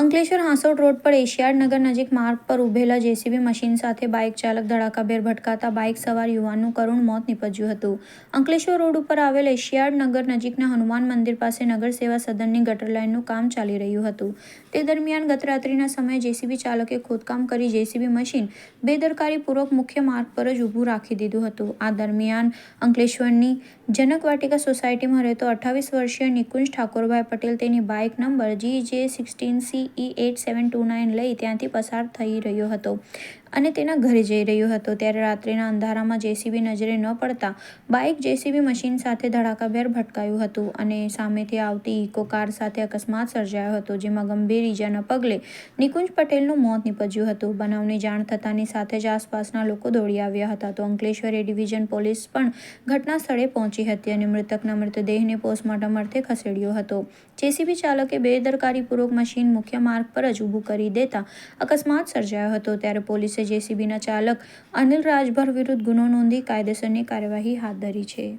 Ankleshwar Hansot road પર એશિયાડ નગર નજીક માર્ગ પર ઉભેલા જેસીબી મશીન સાથે બાઇક ચાલક ધડાકાભેર ભટકાતા બાઇક સવાર યુવાનનું કરુણ મોત નીપજ્યું હતું. અંકલેશ્વર રોડ ઉપર આવેલ એશિયાડ નગર નજીકના હનુમાન મંદિર પાસે નગર સેવા સદનની ગટર લાઇનનું કામ ચાલી રહ્યું હતું. તે દરમિયાન ગત રાત્રિના સમયે જેસીબી ચાલકે ખોદકામ કરી જેસીબી મશીન બેદરકારીપૂર્વક મુખ્ય માર્ગ પર જ ઊભું રાખી દીધું હતું. આ દરમિયાન અંકલેશ્વરની જનક વાટિકા સોસાયટીમાં રહેતો અઠ્ઠાવીસ વર્ષીય નિકુંજ ઠાકોરભાઈ પટેલ તેની bike number G J sixteen C E eight seven two nine લઈ ત્યાંથી પસાર થઈ રહ્યો હતો અને તેના ઘરે જઈ રહ્યો હતો. ત્યારે રાત્રિના અંધારામાં જેસીબી નજરે ન પડતા બાઇક જેસીબી મશીન સાથે ધડાકાભેર ભટકાયું હતું અને સામેથી આવતી ઇકો કાર સાથે અકસ્માત સર્જાયો હતો, જેમાં ગંભીર ઈજાના પગલે નિકુંજ પટેલનું મોત નીપજ્યું હતું. બનાવની જાણ થતાની સાથે જ આસપાસના લોકો દોડી આવ્યા હતા. તો અંકલેશ્વર એ ડિવિઝન પોલીસ પણ ઘટના સ્થળે પહોંચી હતી અને મૃતકના મૃતદેહને પોસ્ટમોર્ટમ અર્થે ખસેડ્યો હતો. જેસીબી ચાલકે બેદરકારીપૂર્વક મશીન મુખ્ય માર્ગ પર જ ઊભું કરી દેતા અકસ્માત સર્જાયો હતો. ત્યારે પોલીસે જેસીબીના ચાલક અનિલ રાજભર વિરુદ્ધ ગુનો નોંધી કાયદેસરની કાર્યવાહી હાથ ધરી છે.